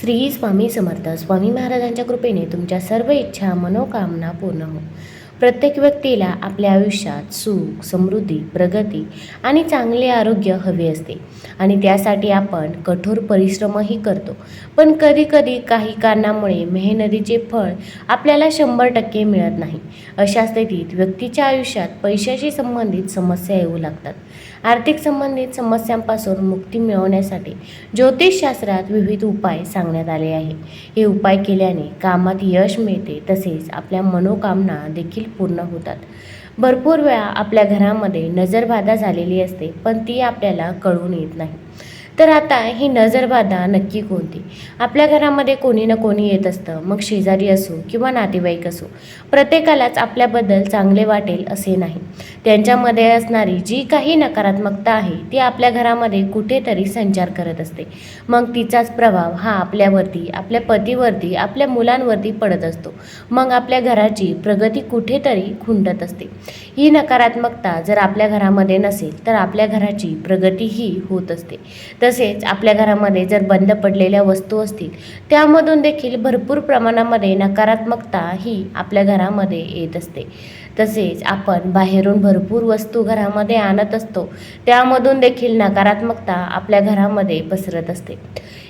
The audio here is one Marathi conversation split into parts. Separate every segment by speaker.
Speaker 1: श्री स्वामी समर्थ. स्वामी महाराजांच्या कृपेने तुमच्या सर्व इच्छा मनोकामना पूर्ण हो. प्रत्येक व्यक्तीला आपल्या आयुष्यात सुख समृद्धी प्रगती आणि चांगले आरोग्य हवे असते. आणि त्यासाठी आपण कठोर परिश्रमही करतो. पण कधीकधी काही कारणामुळे मेहनतीचे फळ आपल्याला शंभर टक्के मिळत नाही. अशा स्थितीत व्यक्तीच्या आयुष्यात पैशाशी संबंधित समस्या येऊ लागतात. आर्थिक संबंधित समस्यांपासून मुक्ती मिळवण्यासाठी ज्योतिषशास्त्रात विविध उपाय सांगण्यात आले आहे हे उपाय केल्याने कामात यश मिळते तसेच आपल्या मनोकामना देखील पूर्ण होतात. भरपूर वेळा आपल्या घरामध्ये नजरबाधा झालेली असते पण ती आपल्याला कळून येत नाही. तर आता ही नजरबाधा नक्की कोणती? आपल्या घरामध्ये कोणी ना कोणी येत असतं. मग शेजारी असो किंवा नातेवाईक असो प्रत्येकालाच आपल्याबद्दल चांगले वाटेल असे नाही. त्यांच्यामध्ये असणारी जी काही नकारात्मकता आहे ती आपल्या घरामध्ये कुठेतरी संचार करत असते. मग तिचाच प्रभाव हा आपल्यावरती आपल्या पतीवरती आपल्या मुलांवरती पडत असतो. मग आपल्या घराची प्रगती कुठेतरी खुंटत असते. ही नकारात्मकता जर आपल्या घरामध्ये नसेल तर आपल्या घराची प्रगतीही होत असते. तर तसेच आपल्या घरामध्ये जर बंद पडलेल्या वस्तू असतील त्यामधून देखील भरपूर प्रमाणामध्ये नकारात्मकता ही आपल्या घरामध्ये येत असते. तसेच आपण बाहेरून भरपूर वस्तू घरामध्ये आणत असतो त्यामधून देखील नकारात्मकता आपल्या घरामध्ये पसरत असते.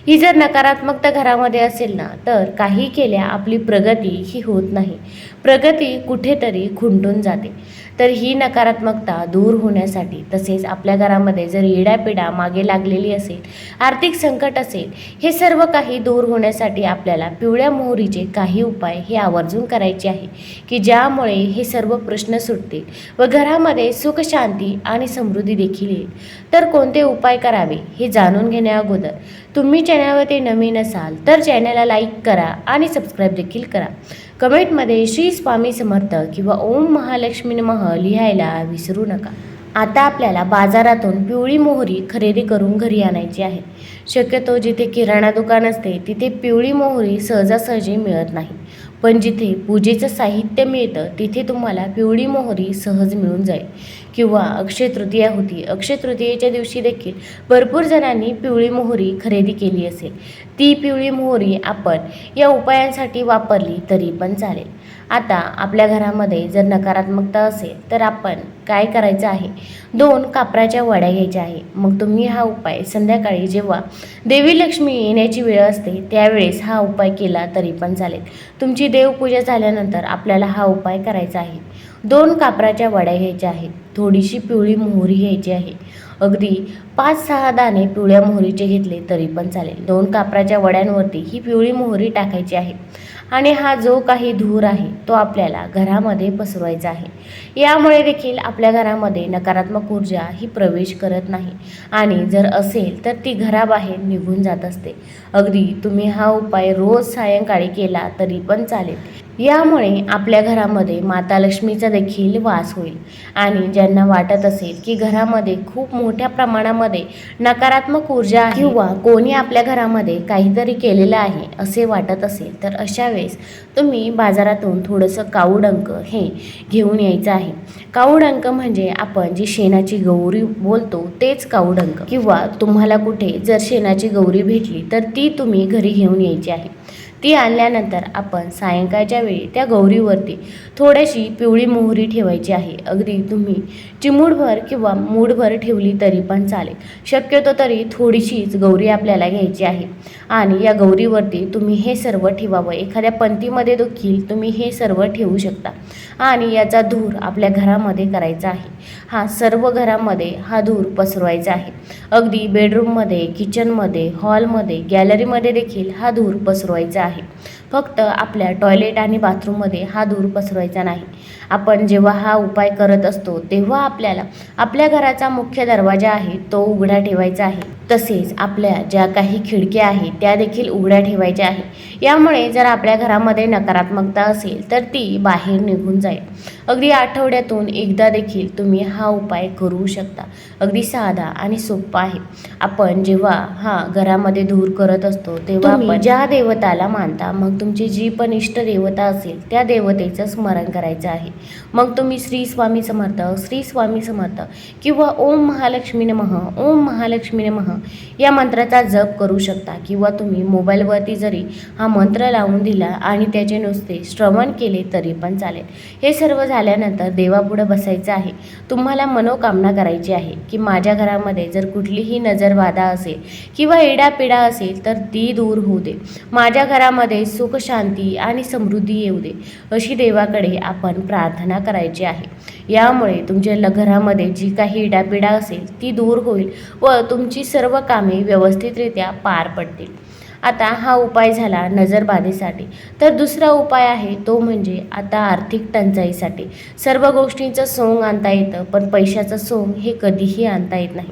Speaker 1: ही जर नकारात्मकता घरामध्ये असेल ना तर काही केल्या आपली प्रगती ही होत नाही. प्रगती कुठेतरी खुंटून जाते. तर ही नकारात्मकता दूर होण्यासाठी तसेच आपल्या घरामध्ये जर येड्यापिडा मागे लागलेली असेल आर्थिक संकट असेल हे सर्व काही दूर होण्यासाठी आपल्याला पिवळ्या मोहरीचे काही उपाय हे आवर्जून करायचे आहे की ज्यामुळे हे सर्व प्रश्न सुटतील व घरामध्ये सुख शांती आणि समृद्धी देखील येईल. तर कोणते उपाय करावे हे जाणून घेण्या अगोदर तुम्ही चॅनलवरती नवीन असाल तर चॅनलला लाईक करा आणि सबस्क्राईब देखील करा. कमेंटमध्ये श्री स्वामी समर्थ किंवा ओम महालक्ष्मी नमः लिहायला विसरू नका. आता आपल्याला बाजारातून पिवळी मोहरी खरेदी करून घरी आणायची आहे. शक्यतो जिथे किराणा दुकान असते तिथे पिवळी मोहरी सहजासहजी मिळत नाही. पण जिथे पूजेचं साहित्य मिळतं तिथे तुम्हाला पिवळी मोहरी सहज मिळून जाईल. किंवा अक्षय तृतीया होती. अक्षय तृतीयेच्या दिवशी देखील भरपूर जणांनी पिवळी मोहरी खरेदी केली असेल. ती पिवळी मोहरी आपण या उपायांसाठी वापरली तरी पण चालेल. आता आपल्या घरामध्ये जर नकारात्मकता असेल तर आपण काय करायचं आहे? दोन कापराच्या वड्या घ्यायच्या आहे. मग तुम्ही हा उपाय संध्याकाळी जेव्हा देवी लक्ष्मी येण्याची वेळ असते त्यावेळेस हा उपाय केला तरी पण चालेल. तुमची देवपूजा झाल्यानंतर आपल्याला हा उपाय करायचा आहे. दोन कापराच्या वड्या घ्यायच्या आहेत. थोडीशी पिवळी मोहरी घ्यायची आहे. अगदी पाच सहा दाणे पिवळ्या मोहरीचे घेतले तरी पण चालेल. दोन कापराच्या वड्यांवरती ही पिवळी मोहरी टाकायची आहे. आणि हा जो काही धूर आहे तो आपल्याला घरामध्ये पसरवायचा आहे. यामुळे देखील आपल्या घरामध्ये नकारात्मक ऊर्जा ही प्रवेश करत नाही. आणि जर असेल तर ती घराबाहेर निघून जात असते. अगदी तुम्ही हा उपाय रोज सायंकाळी केला तरी पण चालेल. यामुळे आपल्या घरामध्ये माता लक्ष्मीचा देखील वास होईल. आणि ज्यांना वाटत असेल की घरामध्ये खूप मोठ्या प्रमाणामध्ये नकारात्मक ऊर्जा किंवा कोणी आपल्या घरामध्ये काहीतरी केलेलं आहे असे वाटत असेल तर अशा वेळेस तुम्ही बाजारातून थोडंसं काऊडंक हे घेऊन यायचं आहे. काऊडंक म्हणजे आपण जी शेणाची गौरी बोलतो तेच काऊडंक किंवा तुम्हाला कुठे जर शेणाची गौरी भेटली तर ती तुम्ही घरी घेऊन यायची आहे. ती आणल्यानंतर आपण सायंकाळच्या वेळी त्या गौरीवरती थोडीशी पिवळी मोहरी ठेवायची आहे. अगदी तुम्ही चिमूडभर किंवा मूडभर ठेवली तरी पण चालेल. शक्यतो तरी थोडीशीच गौरी आपल्याला घ्यायची आहे. आणि या गौरीवरती तुम्ही हे सर्व ठेवावं. एखाद्या पंथीमध्ये देखील तुम्ही हे सर्व ठेवू शकता. आणि याचा धूर आपल्या घरामध्ये करायचा आहे. हा सर्व घरामध्ये हा धूर पसरवायचा आहे. अगदी बेडरूममध्ये किचनमध्ये हॉलमध्ये गॅलरीमध्ये देखील हा धूर पसरवायचा आहे. फक्त आपल्या टॉयलेट आणि बाथरूममध्ये हा धूर पसरवायचा नाही. आपण जेव्हा हा उपाय करत असतो तेव्हा आपल्याला आपल्या घराचा मुख्य दरवाजा आहे तो उघडा ठेवायचा आहे. तसेच आपल्या ज्या काही खिडक्या आहेत त्या देखील उघड्या ठेवायच्या आहे यामुळे जर आपल्या घरामध्ये नकारात्मकता असेल तर ती बाहेर निघून जाईल. अगदी आठवड्यातून एकदा देखील तुम्ही हा उपाय करू शकता. अगदी साधा आणि सोपा आहे. आपण जेव्हा हा घरामध्ये धूर करत असतो तेव्हा आपण ज्या देवताला मानता मग तुमची जी पण इष्ट देवता असेल त्या देवतेचं स्मरण करायचं आहे. मग तुम्ही श्री स्वामी समर्थ श्री स्वामी समर्थ किंवा ओम महालक्ष्मी नमः ओम महालक्ष्मी नमः या मंत्राचा जप करू शकता किंवा तुम्ही मोबाईलवरती जरी हा मंत्र लावून दिला आणि त्याचे नुसते श्रवण केले तरी पण चालेल. हे सर्व झाल्यानंतर देवापुढं बसायचं आहे. तुम्हाला मनोकामना करायची आहे की माझ्या घरामध्ये जर कुठलीही नजरबाधा असेल किंवा एडापिडा असेल तर ती दूर होऊ दे. माझ्या घरामध्ये सुख शांती आणि समृद्धी येऊ दे. अशी देवाकडे आपण प्रार्थना करायची आहे. यामुळे तुमच्या ल घरामध्ये जी काही इडापिडा असेल ती दूर होईल व तुमची सर्व कामे व्यवस्थितरित्या पार पडतील. आता हा उपाय झाला नजरबाधेसाठी. तर दुसरा उपाय आहे तो म्हणजे आता आर्थिक टंचाईसाठी. सर्व गोष्टींचं सोंग आणता येतं पण पैशाचं सोंग हे कधीही आणता येत नाही.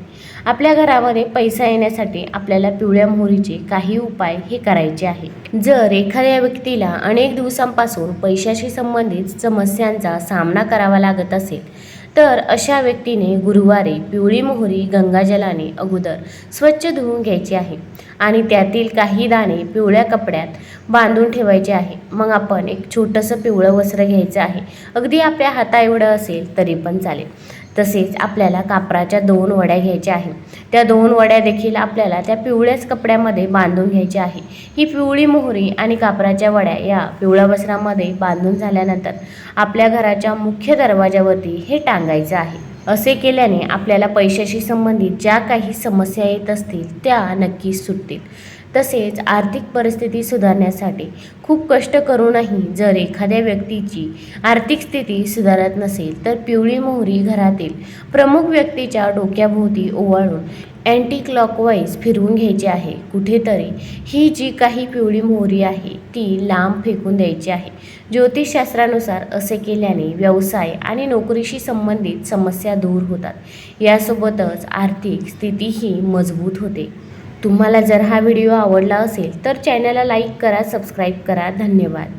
Speaker 1: आपल्या घरामध्ये पैसा येण्यासाठी आपल्याला पिवळ्या मोहरीचे काही उपाय हे करायचे आहे. जर एखाद्या व्यक्तीला अनेक दिवसांपासून पैशाशी संबंधित समस्यांचा सामना करावा लागत असेल तर अशा व्यक्तीने गुरुवारी पिवळी मोहरी गंगाजलाने अगोदर स्वच्छ धुवून घ्यायची आहे आणि त्यातील काही दाणे पिवळ्या कपड्यात बांधून ठेवायचे आहे. मग आपण एक छोटंसं पिवळं वस्त्र घ्यायचं आहे. अगदी आपल्या हाता एवढं असेल तरी पण चालेल. तसेच आपल्याला कापराच्या दोन वड्या घ्यायच्या आहे त्या दोन वड्या देखील आपल्याला त्या पिवळ्याच कपड्यामध्ये बांधून घ्यायच्या आहे. ही पिवळी मोहरी आणि कापराच्या वड्या या पिवळ्या वस्त्रामध्ये बांधून झाल्यानंतर आपल्या घराच्या मुख्य दरवाजावरती हे टांगायचं आहे. असे केल्याने आपल्याला पैशाशी संबंधित ज्या काही समस्या येत असतील त्या नक्कीच सुटतील. तसेच आर्थिक परिस्थिती सुधारण्यासाठी खूप कष्ट करूनही जर एखाद्या व्यक्तीची आर्थिक स्थिती सुधारत नसेल तर पिवळी मोहरी घरातील प्रमुख व्यक्तीच्या डोक्याभोवती ओवाळून अँटी क्लॉकवाईज फिरवून घ्यायची आहे. कुठेतरी ही जी काही पिवळी मोहरी आहे ती लांब फेकून द्यायची आहे. ज्योतिषशास्त्रानुसार असे केल्याने व्यवसाय आणि नोकरीशी संबंधित समस्या दूर होतात. यासोबतच आर्थिक स्थितीही मजबूत होते. तुम्हाला जर हा व्हिडिओ आवडला असेल तर चॅनलला लाईक करा सबस्क्राईब करा. धन्यवाद.